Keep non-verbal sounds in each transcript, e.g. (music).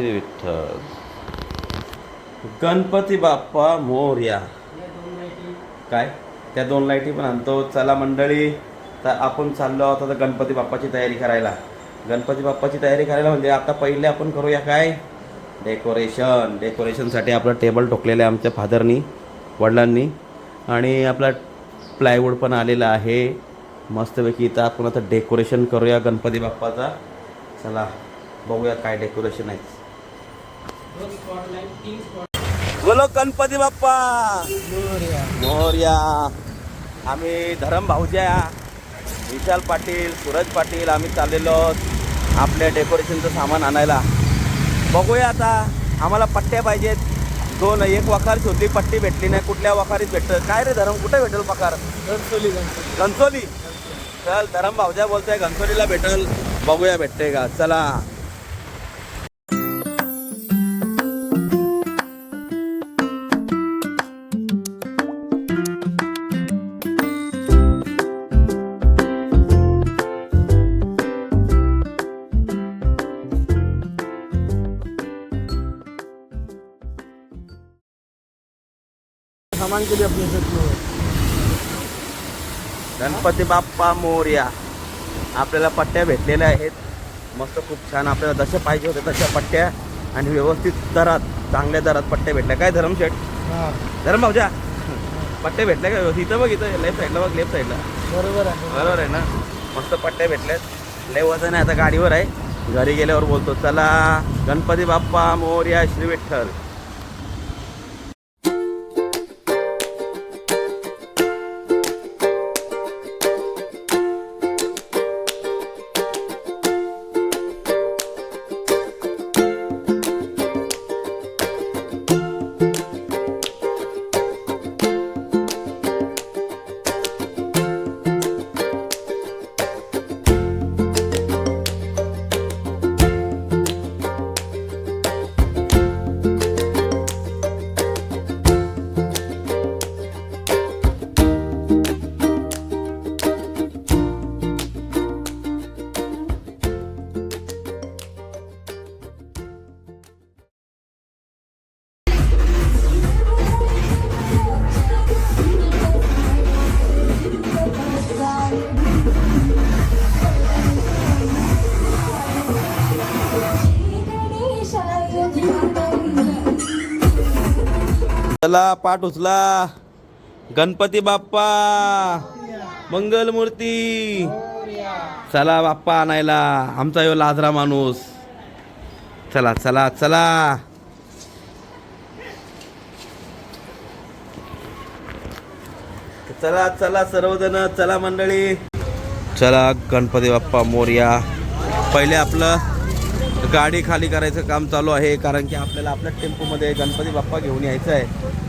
श्री विठ्ठल गणपती बाप्पा मोर्या। काय? त्या दोन लाईटी पण आणतो. चला मंडळी तर आपण चाललो आहोत आता गणपती बाप्पाची तयारी करायला. गणपती बाप्पाची तयारी करायला म्हणजे आता पहिले आपण करूया काय? डेकोरेशन डेकोरेशनसाठी आपलं टेबल ठोकलेलं आहे आमच्या फादरनी वडिलांनी. आणि आपला प्लायवूड पण आलेला आहे. मस्तपैकी इथं आपण आता डेकोरेशन करूया गणपती बाप्पाचा. चला बघूया काय डेकोरेशन आहे. बोलो गणपती बाप्पा. मोर्या. आम्ही धरम भाऊज्या विशाल पाटील सूरज पाटील आम्ही चाललेलो आपल्या डेकोरेशनचं सामान आणायला. बघूया आता आम्हाला पट्ट्या पाहिजेत. दोन एक वखार शोधली पट्टी भेटली नाही. कुठल्या वखारीत भेटतं? काय रे धरम? कुठे भेटेल पकार गणसोली घनसोली चल धरम भाऊजा बोलतोय घनसोलीला भेटल. बघूया भेटते का? चला. सामान के लिए अपने साथ में गणपती बाप्पा मोर्या. आपल्याला पट्ट्या भेटलेल्या आहेत. मस्त खूप छान आपल्याला जशा पाहिजे होत्या तशा पट्ट्या आणि व्यवस्थित दरात चांगल्या दरात पट्ट्या भेटल्या. काय धरम शेठ? हा. धरम भाऊजा? पट्ट्या भेटल्या का? इथं बघ इथं. लेफ्ट साईडला बघ लेफ्ट साईडला बरोबर आहे. बरोबर आहे ना? मस्त पट्ट्या भेटल्यात. लय वजन आहे आता गाडीवर आहे. घरी गेल्यावर बोलतो चला गणपती बाप्पा मोर्या श्री विठ्ठल. चला पाठ उचला. गणपती बाप्पा मंगलमूर्ती. चला बाप्पा आणायला. आमचा यो लाजरा माणूस. चला चला चला. चला चला सर्वजण चला मंडळी. चला गणपती बाप्पा मोर्या. पहिले आपलं गाडी खाली करायचं काम चालू आहे कारण की आपल्याला आपल्या टेम्पोमध्ये गणपती बाप्पा घेऊन यायचं आहे.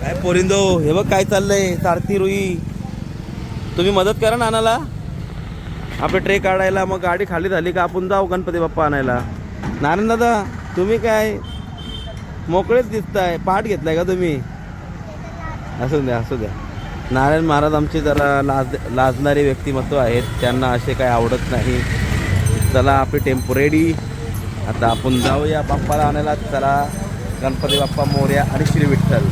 काय पोरिंदो हे बघ काय चाललंय सारथी रुई. तुम्ही मदत करा ना आणायला आपलं ट्रे काढायला मग गाडी खाली झाली का आपण जाऊ गणपती बाप्पा आणायला. नारायण दादा तुम्ही काय मोकळेच दिसताय पाठ घेतलाय का तुम्ही? असू द्या असू द्या. नारायण महाराज आमचे जरा लाज लाजणारे व्यक्तिमत्व आहेत त्यांना असे काय आवडत नाही. चला आपली टेम्पो रेडी आता आपण जाऊया बाप्पाला आणायला. चला गणपती बाप्पा मोर्या आणि श्री विठ्ठल.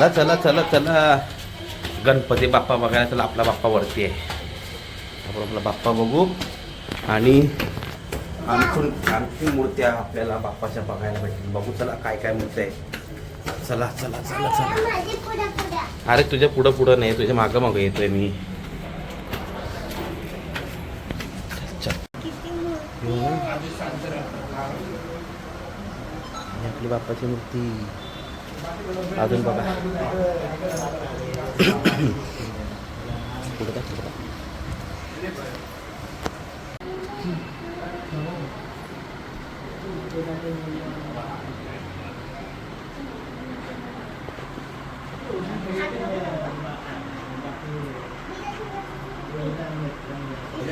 चला चला चला चला. गणपती बाप्पा बघायला चला आपला बाप्पा वरती आहे. आपण आपला बाप्पा बघू. आणि आणखीन आणखी मूर्त्या आपल्याला बाप्पाच्या बघायला भेटतील बघू चला काय काय मूर्त्या आहे. चला चला चला चला. अरे तुझ्या पुढं पुढं नाही तुझ्या मागं मागं येतोय मी. आपली बाप्पाची मूर्ती. अजून बघा. पुढं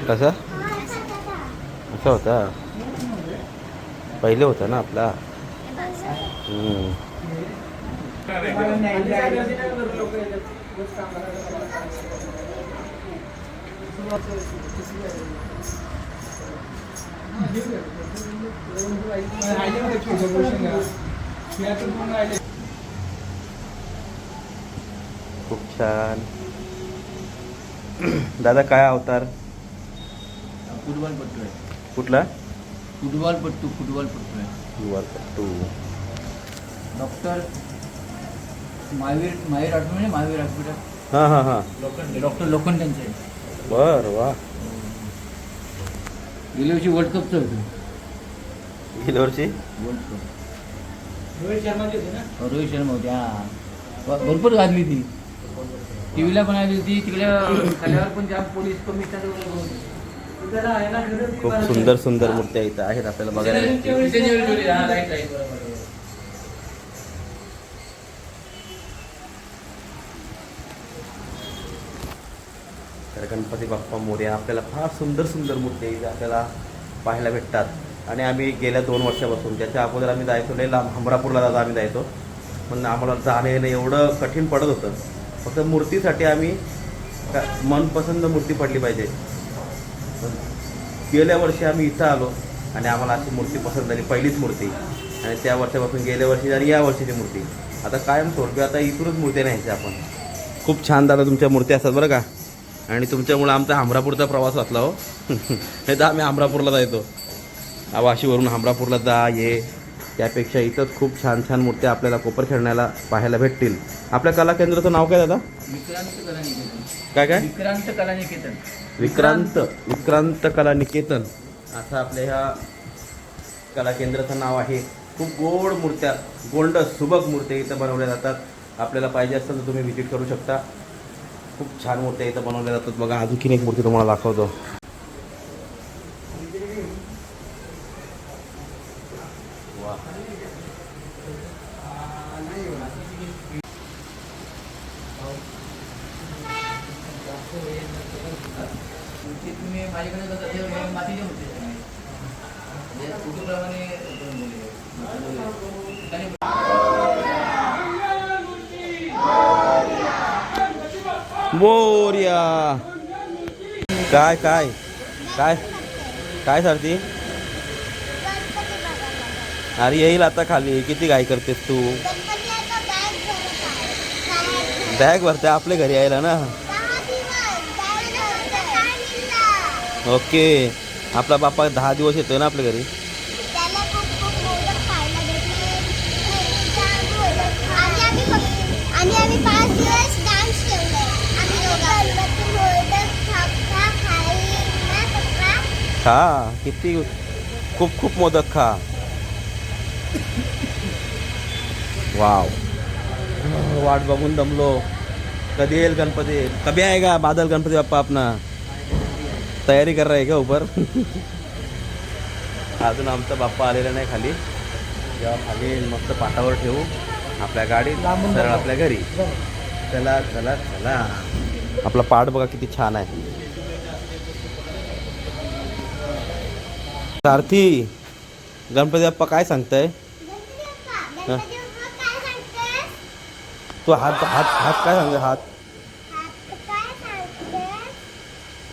कसं? असं होता. पहिले होता ना आपला. खूप छान. दादा काय अवतार? फुटबॉल पट्टू आहे. कुठला? फुटबॉल पट्टू फुटबॉल पट्टू आहे. युवा पट्टू डॉक्टर महावीर महावीर हॉस्पिटल म्हणजे महावीर हॉस्पिटल? हां हां हां. डॉक्टर लोखंडांचे आहे बर वा. गेल्या वर्षी वर्ल्ड कपचं होतं. गेल्या वर्षी? वर्ल्ड कप रोहित शर्माची होती ना? हो, रोहित शर्मा होते हा. भ- भरपूर गाजली ती. टी व्हीला पण आली होती तिकडे खाल्यावर पण जाम पोलीस कमिशनर खूप सुंदर सुंदर मूर्त्या इथं आहेत आपल्याला बघायला. भेटतील. गणपती बाप्पा मोर्या आपल्याला फार सुंदर सुंदर मूर्ती इथे आपल्याला पाहायला भेटतात. आणि आम्ही गेल्या दोन वर्षापासून त्याच्या अगोदर आम्ही जायचो नाही लांब हमरापूरला दादा आम्ही जायचो. पण आम्हाला जाणं येणं एवढं कठीण पडत होतं. फक्त मूर्तीसाठी आम्ही का मनपसंत मूर्ती पडली पाहिजे. पण गेल्या वर्षी आम्ही इथं आलो आणि आम्हाला अशी मूर्ती पसंत झाली पहिलीच मूर्ती. आणि त्या वर्षापासून गेल्या वर्षी आणि या वर्षीची मूर्ती. आता कायम स्वरूपी आता इथूनच मूर्ती न्यायच्या आपण. खूप छान दादा तुमच्या मूर्ती असतात बरं का. आणि तुमच्यामुळं आमचा हमरापूरचा प्रवास वाचला हो. नाही तर आम्ही हमरापूरला जायचो. वाशीवरून हमरापूरला जा ये. त्यापेक्षा इथंच खूप छान छान मूर्त्या आपल्याला कोपर खेळण्याला पाहायला भेटतील. आपल्या कला केंद्राचं नाव काय दादा? विक्रांत कला निकेतन. काय काय? विक्रांत कला निकेतन. विक्रांत विक्रांत कला निकेतन. असं आपल्या ह्या कला केंद्राचं नाव आहे. खूप गोड मूर्त्या गोल्ड सुबक मूर्त्या इथं बनवल्या जातात. आपल्याला पाहिजे असेल तर तुम्ही व्हिजिट करू शकता. खूप छान मूर्त्या इथं बनवल्या जातात. बघा आणखीन एक मूर्ती तुम्हाला दाखवतो. वा. ते तुम्ही माझ्याकडे कसं मोर्या. काय काय? काय? काय सरती अरे येईल आता खाली. किती काय करतेस तू? बॅग भरते आपल्या घरी यायला ना? ओके. आपला बापा दहा दिवस येतोय ना आपल्या घरी? आणि आम्ही पाच दिवस डान्स ठेवले आम्ही गणपती मोदक खा खा खाई ना पप्पा खा. किती खूप खूप मोदक खा. वाव. वाट बघून दमलो. कधी येईल गणपती? कभी आएगा बादल गणपती बाप्पा अपना? तयारी कर रहा है क्या ऊपर? (laughs) अजून आमचा बाप्पा आलेला नाही खाली. जेव्हा खाली मस्त पाटावर ठेवू. आपल्या गाडीत सरळ. आपल्या घरी. चला चला चला. आपला पाठ बघा किती छान आहे. सारथी गणपती बाप्पा काय सांगताय? तू हात हात हात काय सांगते हात?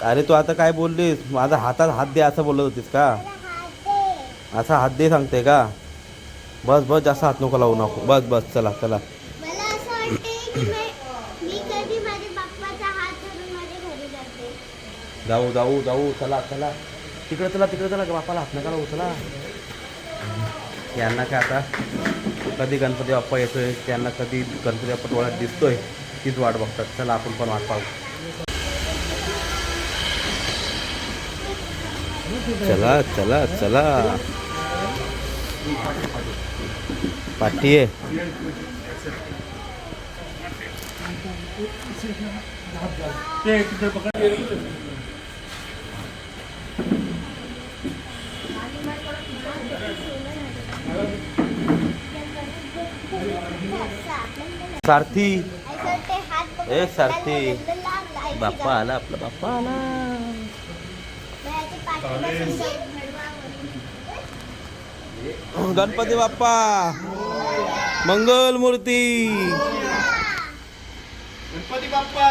अरे तू आता काय बोललीस? माझा हातात हात दे असं बोलत होतीस का? असा हात दे सांगते का? बस बस जास्त हात नको लावू नको. बस बस चला चला. जाऊ जाऊ जाऊ चला चला. तिकडे चला तिकडे चला बापाला हात नका लावू चला. यांना काय आता कधी गणपती बाप्पा येतोय त्यांना कधी गणपती बाप्पा डोळ्यात दिसतोय तीच वाट बघतात. चला आपण पण वाट पाहू. चला चला चला. पाठी आहे. सारथी. ए, सारथी. बाप्पा आला आपला बाप्पा आला. गणपती बाप्पा. मंगल मूर्ती. गणपती बाप्पा.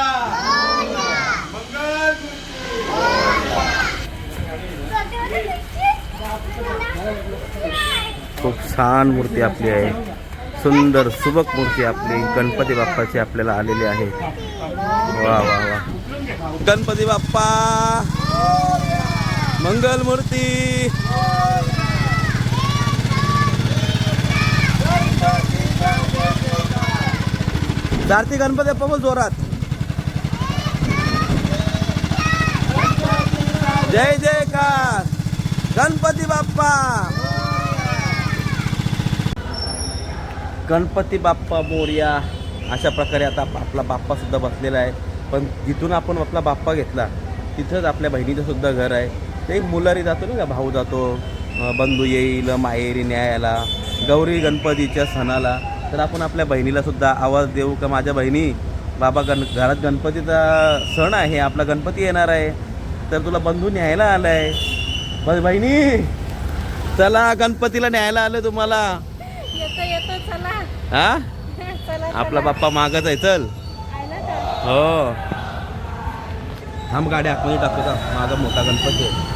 खूप छान मूर्ती आपली आहे. सुंदर सुबक मूर्ती आपली गणपती बाप्पाची आपल्याला आलेली आहे. वा वा वा. गणपती बाप्पा. मंगल मूर्ती. सारथी गणपती बाप्पा बोल जोरात. जय जयकार. गणपती बाप्पा. गणपती बाप्पा मोर्या अशा प्रकारे आता आपला बाप्पासुद्धा बसलेला आहे. पण जिथून आपण आपला बाप्पा घेतला तिथंच आपल्या बहिणीचंसुद्धा घर आहे. ते एक मुलारी जातो ना का भाऊ जातो बंधू येईल माहेरी न्यायाला गौरी गणपतीच्या सणाला. तर आपण आपल्या बहिणीलासुद्धा आवाज देऊ का माझ्या बहिणी बाबा गण घरात गणपतीचा सण आहे आपला गणपती येणार आहे. तर तुला बंधू न्यायला आलाय. बस बहिणी चला गणपतीला न्यायला आलं तुम्हाला. येतो चला. हा? (laughs) आपला बाप्पा मागत आहे चल. हो. थांब गाडी आतमध्ये टाकतो का? माझा मोठा गणपती आहे.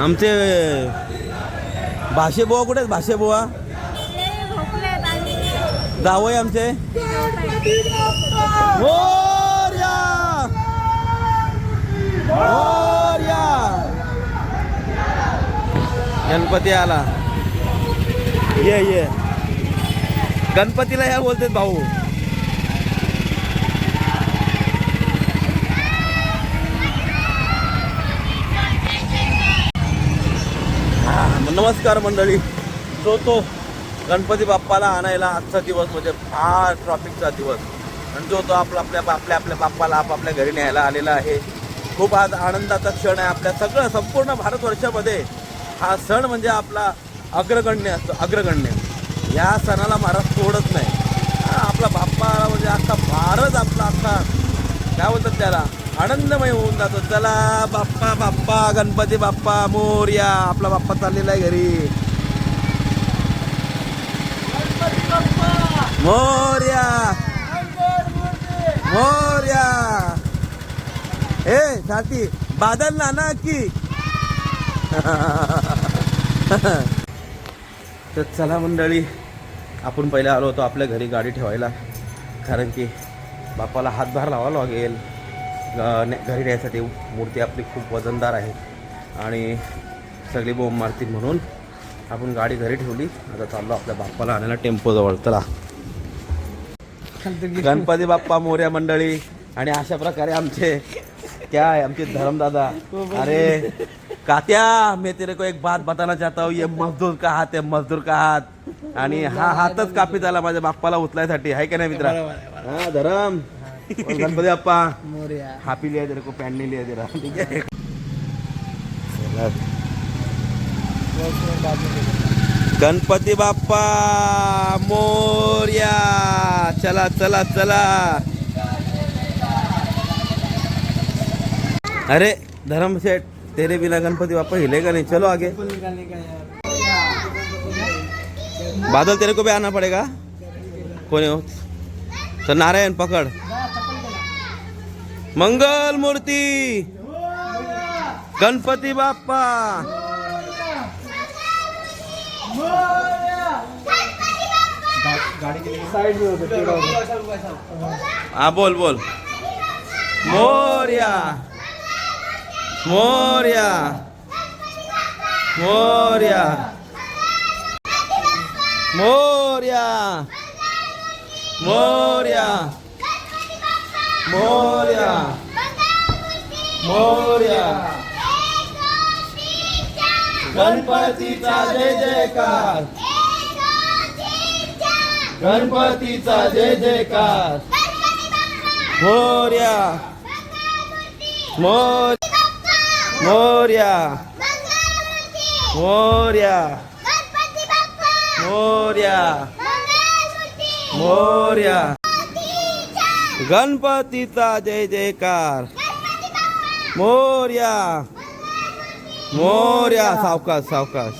आमचे भाषे बुवा कुठे आहेत? भाषे बुवा? जावय आमचे. मोरया! मोरया! गणपती आला. ये ये. गणपतीला ह्या बोलतात भाऊ. नमस्कार मंडळी. जो तो गणपती बाप्पाला आणायला आजचा दिवस म्हणजे फार ट्रॉफिकचा दिवस. आणि जो तो आपला आपल्या आपल्या आपल्या बाप्पाला आपापल्या घरी न्यायला आलेला आहे. खूप आज आनंदाचा क्षण आहे आपल्या सगळं संपूर्ण भारतवर्षामध्ये. हा सण म्हणजे आपला अग्रगण्य असतो अग्रगण्य. या सणाला महाराज सोडत नाही. आपला बाप्पा म्हणजे अख्खा भारत आपला अख्खा काय बोलतात त्याला? आनंदमय होऊन जातो. चला बाप्पा बाप्पा गणपती बाप्पा मोर्या. आपला बाप्पा चाललेला आहे घरी. मोर्या. मोर्या. ए साथी बादल नाना की? तर चला मंडळी आपण पहिले आलो होतो आपल्या घरी गाडी ठेवायला कारण की बापाला हातभार लावावा लागेल. घरी न्यायसाठी मूर्ती आपली खूप वजनदार आहे. आणि सगळी बोंब मारतील म्हणून आपण गाडी घरी ठेवली. आता चाललो आपल्या बाप्पाला आणायला टेम्पोजवळ. चला. गणपती बाप्पा मोर्या मंडळी आणि अशा प्रकारे आमचे क्या है आमचे धर्मदादा. अरे कात्या मैं तेरे को एक बात बताना चाहता हूँ ये मजदूर का हात आहे मजदूर का हात आणि हा हातच कापीत आला माझ्या बाप्पाला उचलायसाठी आहे का नाही मित्रा? हा धरम. गणपती बाप्पा. मोर्या. हापी लिया तेरे को पॅन नहीं लिया तेरा. ठीक है चला. गणपती बाप्पा मोर्या. चला चला चला. अरे धर्म सेठ. तेरे बिना गणपति बाप्पा हिलेगा नहीं। चलो आगे। बादल तेरे को भी आना पड़ेगा। कोने हो? तो नारायण पकड। मंगल मूर्ति। गणपति बाप्पा। साइड में हो हो। बोल बोल। मोरिया। मोर्या मोर्या मोर्या मोर्या मोर्या मोर्या गणपतीचा जय जयकार. गणपतीचा जय जयकार. मोर्या मोर मोर्या. मोर्या. मोर्या. मोर्या. गणपतीचा. जय जयकार. मोर्या. मोर्या. सावकाश सावकाश.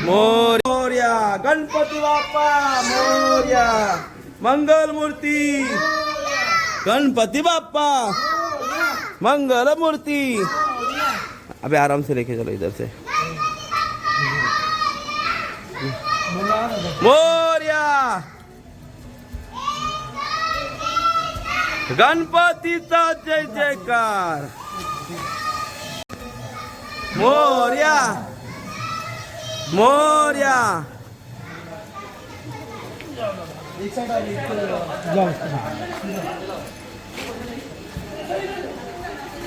मोर मोर्या. गणपती बाप्पा. मोर्या. मंगल मूर्ती गणपती बाप्पा. मंगल मूर्ती अबे आराम से लेके चलो इधर से। मोरिया! गणपति गणपतीचा जय जयकार। मोरिया! मोर्या!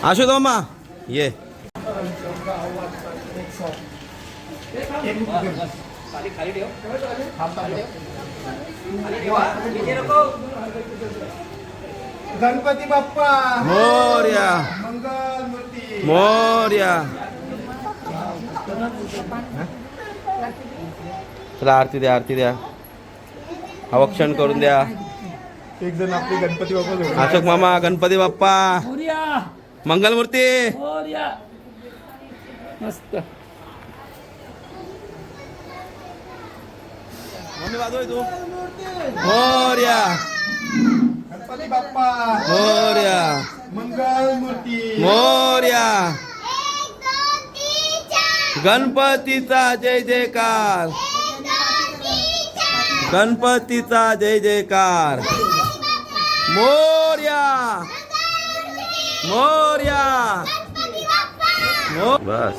आशु दोमा ये। गणपती बाप्पा. मोर्या. मंगल मूर्ती. मोर्या. चला आरती द्या आरती द्या. अवक्षण करून द्या. एक जण आपले गणपती बाप्पा. अशोक मामा गणपती बाप्पा. मोर्या. मंगलमूर्ती मोर्या. मस्त. मम्मी वाजव तू. मोर्या गणपती बाप्पा मोर्या मंगल मूर्ती मोर्या गणपतीचा जय जयकार. गणपतीचा जय जयकार. मोर्या मोर्या बस.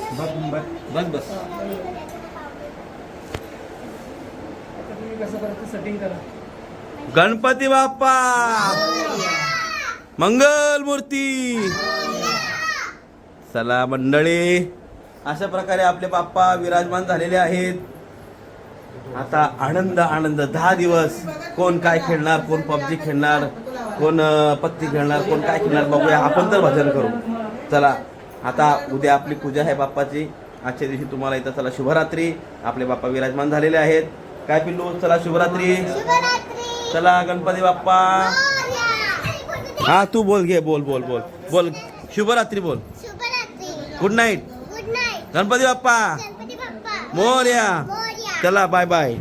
बस बस. कसं करायचं सेटिंग करा. गणपती बाप्पा! मंगल मूर्ती चला मंडळी अशा प्रकारे आपले बाप्पा विराजमान झालेले आहेत. आता आनंद आनंद दहा दिवस. कोण काय खेळणार कोण पबजी खेळणार कोण पत्ती खेळणार कोण काय खेळणार बघूया. आपण तर भजन करू. चला आता उद्या आपली पूजा आहे बाप्पाची. आजच्या दिवशी तुम्हाला इथं चला शुभरात्री. आपले बाप्पा विराजमान झालेले आहेत. काय पिल्लू? चला शुभरात्री. शिवरात्री चला गणपती बाप्पा. हा तू बोल घे बोल बोल बोल. बोल शुभरात्री बोल. Good night Ganpati Bappa. Morya. चला बाय बाय